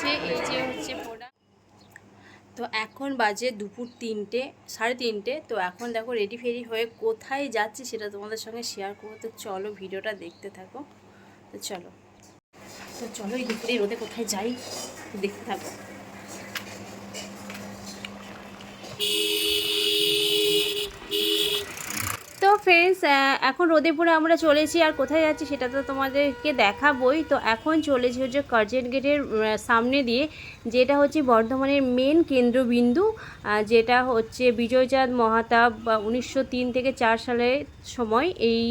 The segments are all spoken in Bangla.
গেছে এই যে হচ্ছে পোড়া তো এখন বাজে দুপুর তিনটে, সাড়ে তিনটে। তো এখন দেখো রেডি ফেরি হয়ে কোথায় যাচ্ছি সেটা তোমাদের সঙ্গে শেয়ার করব। তো চলো ভিডিওটা দেখতে থাকো। তো চলো। তো চলো এই দুপুরে রোদে কোথায় যাই, দেখতে থাকো তো ফ্রেন্ডস এখন রোদেপুরে আমরা চলেছি আর কোথায় যাচ্ছি সেটা তো তোমাদেরকে দেখাবই। তো এখন চলেছি হচ্ছে কার্জেন গেটের সামনে দিয়ে, যেটা হচ্ছে বর্ধমানের মেন কেন্দ্রবিন্দু যেটা হচ্ছে বিজয়চাঁদ মহাতাব বা উনিশশো থেকে চার সালের সময় এই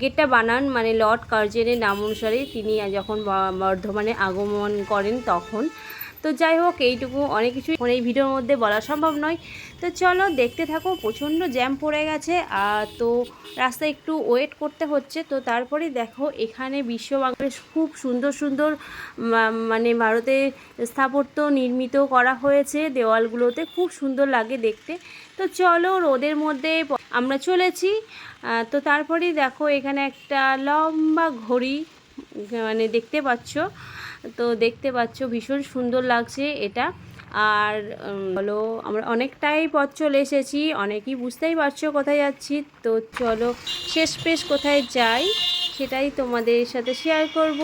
গেটটা বানান। মানে লর্ড কার্জেনের নাম অনুসারে তিনি যখন বর্ধমানে আগমন করেন তখন। তো যাই হোক, এইটুকু অনেক কিছু এই ভিডিওর মধ্যে বলা সম্ভব নয়। তো চলো দেখতে থাকো, প্রচণ্ড জ্যাম পড়ে গেছে। আর তো রাস্তায় একটু ওয়েট করতে হচ্ছে। তো তারপরে দেখো, এখানে বিশ্ব বাংলাদেশ খুব সুন্দর সুন্দর মানে ভারতে স্থাপত্য নির্মিত করা হয়েছে দেওয়ালগুলোতে। খুব সুন্দর লাগে দেখতে। তো চলো রোদের মধ্যে আমরা চলেছি। তো তারপরেই দেখো, এখানে একটা লম্বা ঘড়ি মানে দেখতে পাচ্ছ। তো দেখতে পাচ্ছ, ভীষণ সুন্দর লাগছে এটা। আর বলো, আমরা অনেকটাই পথ চলে এসেছি, অনেকেই বুঝতেই পারছ কোথায় যাচ্ছি। তো চলো শেষ পেশ কোথায় যাই, সেটাই তোমাদের সাথে শেয়ার করব।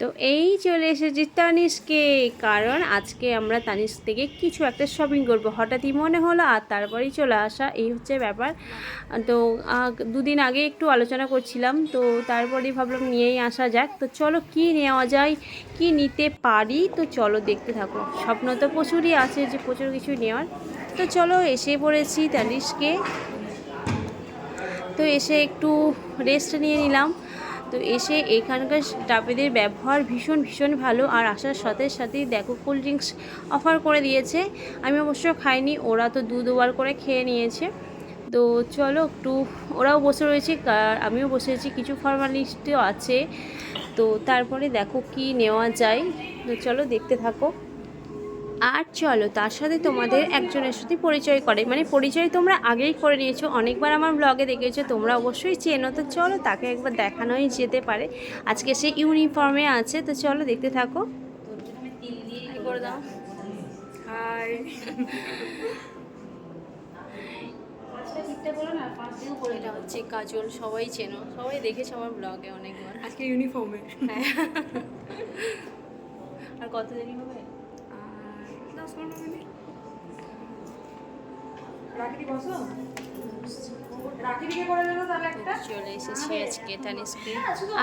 তো এই চলে এসেছি তানিশকে, কারণ আজকে আমরা তানিশ থেকে কিছু একটা শপিং করব। হঠাৎই মনে হলো, আর তারপরেই চলে আসা, এই হচ্ছে ব্যাপার। তো দুদিন আগে একটু আলোচনা করছিলাম, তো তারপরেই ভাবলাম নিয়েই আসা যাক। তো চলো, কি নেওয়া যায়, কি নিতে পারি? তো চলো দেখতে থাকো। স্বপ্ন তো প্রচুরই আছে যে প্রচুর কিছু নেওয়ার। তো চলো, এসে পড়েছি তানিশকে। তো এসে একটু রেস্ট নিয়ে নিলাম। তো এসে এখানকার স্টাফেদের ব্যবহার ভীষণ ভীষণ ভালো আর আসার সাথে সাথেই দেখো কোল্ড ড্রিঙ্কস অফার করে দিয়েছে। আমি অবশ্য খাইনি, ওরা তো দু দুবার করে খেয়ে নিয়েছে। তো চলো একটু, ওরাও বসে রয়েছে আমিও বসে রয়েছি, কিছু ফর্মালিস্টও আছে। তো তারপরে দেখো কি নেওয়া যায়। তো চলো দেখতে থাকো। আর চলো তার সাথে তোমাদের একজনের সাথে পরিচয় করে। মানে পরিচয় তোমরা আগেই করে নিয়েছো। অনেকবার আমার ব্লগে দেখেছ তোমরা অবশ্যই চেনো। তো চলো তাকে একবার দেখানোই যেতে পারে। আজকে সে ইউনিফর্মে আছে তো চলো দেখতে থাকো। করে দাও হাই এটা হচ্ছে কাজল সবাই চেনো। সবাই দেখেছ আমার ব্লগে অনেকবার। আজকে ইউনিফর্মে হ্যাঁ। আর কত দেরি হবে? চলে এসেছি আজকে তানিস্কে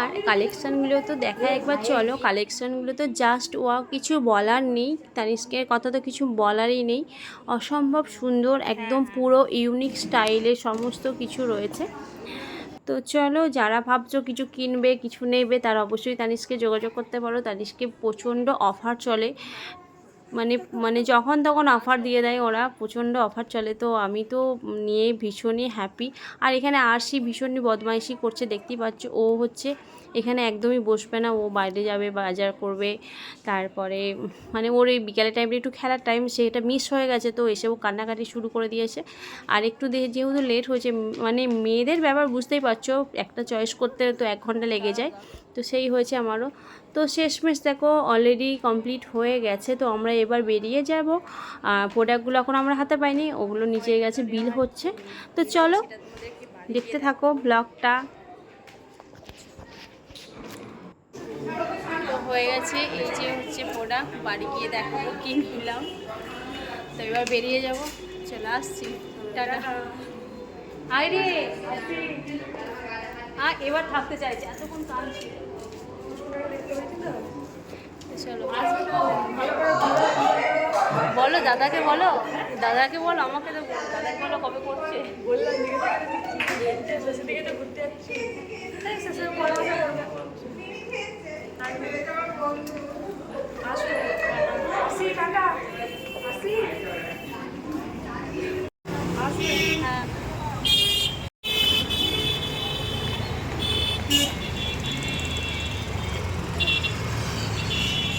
আর কালেকশানগুলো তো দেখা একবার চলো কালেকশানগুলো তো জাস্ট ওয়া কিছু বলার নেই। তানিস্কের কথা তো কিছু বলারই নেই। অসম্ভব সুন্দর একদম পুরো ইউনিক স্টাইলে সমস্ত কিছু রয়েছে। তো চলো যারা ভাবছ কিছু কিনবে কিছু নেবে তারা অবশ্যই তানিশকে যোগাযোগ করতে পারো। তানিশকে প্রচণ্ড অফার চলে। মানে মানে যখন তখন অফার দিয়ে দেয় ওরা, প্রচণ্ড অফার চলে। তো আমি তো নিয়ে ভীষণই হ্যাপি আর এখানে আরশি ভীষণই বদমাইশি করছে, দেখতেই পাচ্ছ। ও হচ্ছে এখানে একদমই বসবে না, ও বাইরে যাবে, বাজার করবে, তারপরে মানে ওর এই বিকালের টাইমটা একটু খেলার টাইম সেটা মিস হয়ে গেছে, তো এসে ও কান্নাকাটি শুরু করে দিয়েছে। আর একটু যেহেতু লেট হয়েছে মানে মেয়েদের ব্যাপার বুঝতেই পারছ, একটা চয়েস করতে তো এক ঘণ্টা লেগে যায়, তো সেই হয়েছে আমারও। তো শেষমেশ দেখো অলরেডি কমপ্লিট হয়ে গেছে, তো আমরা এবার বেরিয়ে যাব। প্রোডাক্টগুলো এখন আমরা হাতে পাইনি, ওগুলো নিচে গেছে বিল হচ্ছে। তো চলো, দেখতে থাকো ব্লগটা তো হয়ে গেছে। এই যে হচ্ছে প্রোডাক্ট বাড়ি গিয়ে দেখাবো কি নিলাম। তো এবার বেরিয়ে যাব। চলে আসছি। টাটা। আয় রে। আ এবার থাকতে চাইছে। এতক্ষণ কাঁদছি চলো বলো, দাদাকে বলো। দাদাকে বলো, আমাকে তো। দাদাকে বলো, কবে করছে? আসো টাটা আসি আসি হ্যাঁ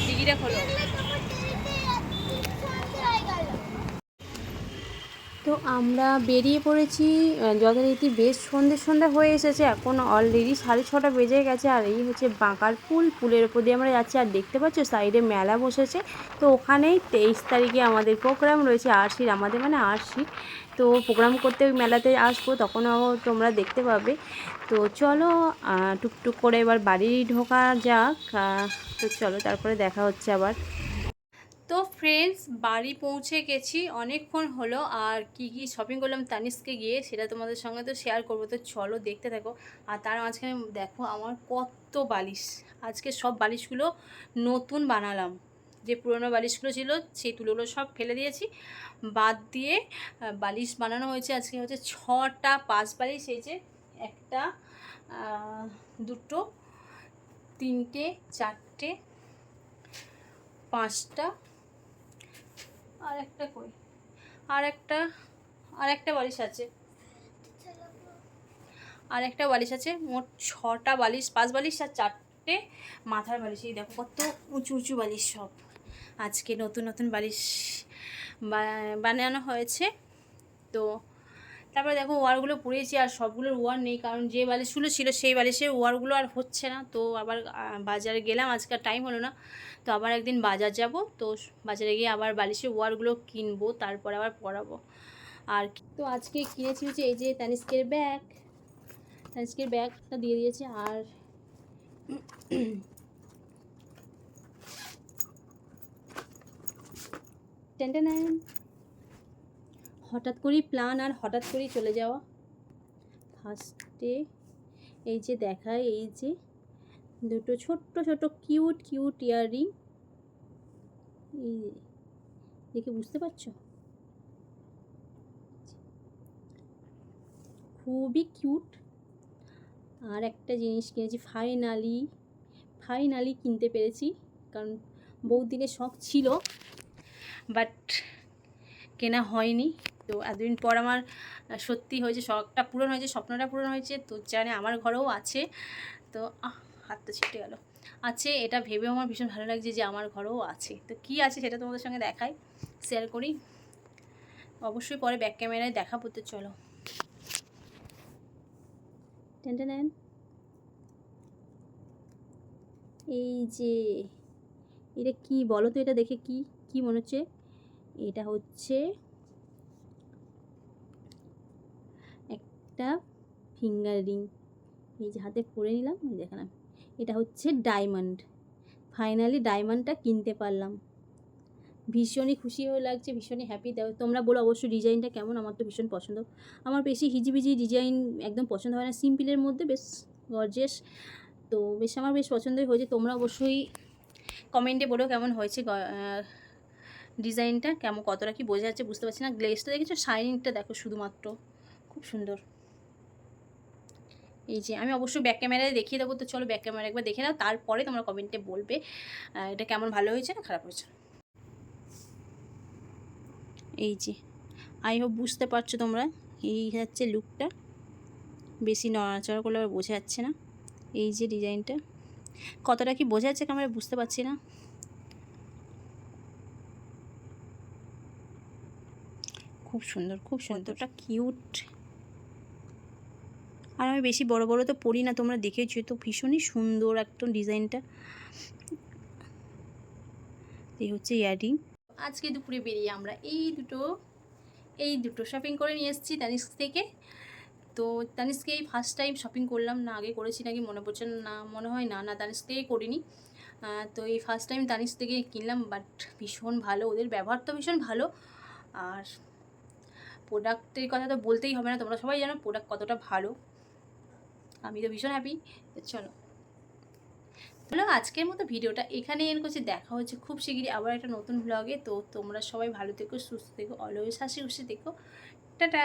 ডিগিটা খোলো তো তো আমরা বেরিয়ে পড়েছি যথারীতি বেশ সন্ধে সন্ধ্যা হয়ে এসেছে। এখন অলরেডি সাড়ে ছটা বেজে গেছে আর এই হচ্ছে বাঁকার পুল। পুলের ওপর দিয়ে আমরা যাচ্ছি আর দেখতে পাচ্ছ সাইডে মেলা বসেছে। তো ওখানেই তেইশ তারিখে আমাদের প্রোগ্রাম রয়েছে আরসির আমাদের মানে আরসি তো প্রোগ্রাম করতে ওই মেলাতে আসব, তখনও তোমরা দেখতে পাবে। তো চলো টুকটুক করে এবার বাড়ি ঢোকা যাক। তো চলো, তারপরে দেখা হচ্ছে আবার। তো ফ্রেন্ডস বাড়ি পৌঁছে গেছি। অনেকক্ষণ হলো, আর কি কি শপিং করলাম তানিশকে গিয়ে, সেটা তোমাদের সঙ্গে তো শেয়ার করব। তো চলো দেখতে থাকো। আর তার মাঝখানে দেখো আমার কত বালিশ। আজকে সব বালিশগুলো নতুন বানালাম। যে পুরোনো বালিশগুলো ছিল, সেই তুলোগুলো সব ফেলে দিয়েছি। বাদ দিয়ে বালিশ বানানো হয়েছে আজকে হচ্ছে ছটা পাঁচ বালিশ। এই যে একটা দুটো, তিনটে, চারটে, পাঁচটা আর একটা কই? আর একটা আর একটা বালিশ আছে। আর একটা বালিশ আছে, মোট ছটা বালিশ, পাঁচ বালিশ আর চারটে মাথার বালিশ। এই দেখো, কত উঁচু উঁচু বালিশ সব। আজকে নতুন নতুন বালিশ বানানো হয়েছে। তো তারপরে দেখো ওয়ারগুলো পুড়িয়েছি আর সবগুলোর ওয়ার নেই, কারণ যে বালিশগুলো ছিল সেই বালিশের ওয়ারগুলো আর হচ্ছে না। তো আবার বাজারে গেলাম, আজকে টাইম হলো না। তো আবার একদিন বাজার যাব, তো বাজারে গিয়ে আবার বালিশের ওয়ারগুলো কিনবো, তারপর আবার পরাবো। আর তো আজকে কিনেছি হচ্ছে এই যে তানিস্কের ব্যাগ তানিস্কের ব্যাগটা দিয়ে দিয়েছে, আর টেনটেন হঠাৎ করেই প্ল্যান আর হঠাৎ করেই চলে যাওয়া। ফার্স্টে এই যে দেখায় এই যে দুটো ছোট্ট ছোট কিউট কিউট ইয়াররিং এই দেখে বুঝতে পারছ? খুবই কিউট আর একটা জিনিস কিনেছি ফাইনালি ফাইনালি কিনতে পেরেছি। কারণ বহু দিনের শখ ছিল বাট কেনা হয়নি। তো এতদিন পর আমার সত্যি হয়েছে, শখটা পূরণ হয়েছে, স্বপ্নটা পূরণ হয়েছে, তো জানে আমার ঘরেও আছে। তো হাতটা ছিটে গেল। আছে এটা ভেবেও আমার ভীষণ ভালো লাগছে যে আমার ঘরেও আছে। তো কি আছে সেটা তোমাদের সঙ্গে দেখাই শেয়ার করি। অবশ্যই পরে ব্যাক ক্যামেরায় দেখা তো চলো। এই যে, এটা কি বলো তো, এটা দেখে কি কি মনে হচ্ছে? এটা হচ্ছে একটা ফিঙ্গার রিং এই যে হাতে পরে নিলাম দেখালাম। এটা হচ্ছে ডায়মন্ড ফাইনালি ডায়মন্ডটা কিনতে পারলাম। ভীষণই খুশি হয়ে লাগছে, ভীষণই হ্যাপি দাও তোমরা বলো অবশ্যই ডিজাইনটা কেমন? আমার তো ভীষণ পছন্দ। আমার বেশি হিজিবিজি ডিজাইন একদম পছন্দ হয় না। সিম্পলের মধ্যে বেশ গর্জেস তো বেশ, আমার বেশ পছন্দই হয়েছে। তোমরা অবশ্যই কমেন্টে বলো কেমন হয়েছে ডিজাইনটা কেমন, কতটা কি বোঝা যাচ্ছে বুঝতে পারছি না। গ্লেসটা দেখেছ? শাইনিংটা দেখো শুধুমাত্র। খুব সুন্দর। এই যে আমি অবশ্যই ব্যাক ক্যামেরায় দেখিয়ে দেবো। তো চলো ব্যাক ক্যামেরা একবার দেখে নাও, তারপরে তোমরা কমেন্টে বলবে এটা কেমন ভালো হয়েছে না খারাপ হয়েছে। এই যে আই হোপ বুঝতে পারছ তোমরা, এই হচ্ছে লুকটা বেশি নড়াচড়া করলে আবার বোঝা যাচ্ছে না। এই যে ডিজাইনটা কতটা কি বোঝা যাচ্ছে ক্যামেরা বুঝতে পারছি না। খুব সুন্দর, খুব সুন্দরটা কিউট আর আমি বেশি বড় বড় তো পড়ি না, তোমরা দেখেছ তো ভীষণই সুন্দর একদম ডিজাইনটা। এই হচ্ছে ইয়ারিং। আজকে দুপুরে বেরিয়ে আমরা এই দুটো এই দুটো শপিং করে নিয়ে এসেছি তানিস্ক থেকে। তো তানিস্কে এই ফার্স্ট টাইম শপিং করলাম, না আগে করেছি নাকি মনে পড়ছে না মনে হয় না না তানিস্ক থেকেই করিনি তো এই ফার্স্ট টাইম তানিস্ক থেকে কিনলাম বাট ভীষণ ভালো, ওদের ব্যবহার তো ভীষণ ভালো। আর প্রোডাক্টের কথা তো বলতেই হবে না, তোমরা সবাই জানো প্রোডাক্ট কতটা ভালো। আমি তো ভীষণ হ্যাপি চলো। হলো আজকের মতো ভিডিওটা এখানে এর করছি। দেখা হচ্ছে খুব শিগগিরই আবার একটা নতুন ব্লগে তো তোমরা সবাই ভালো থেকো, সুস্থ থেকো অলওয়েজ হাসি খুশি থেকো। টাটা!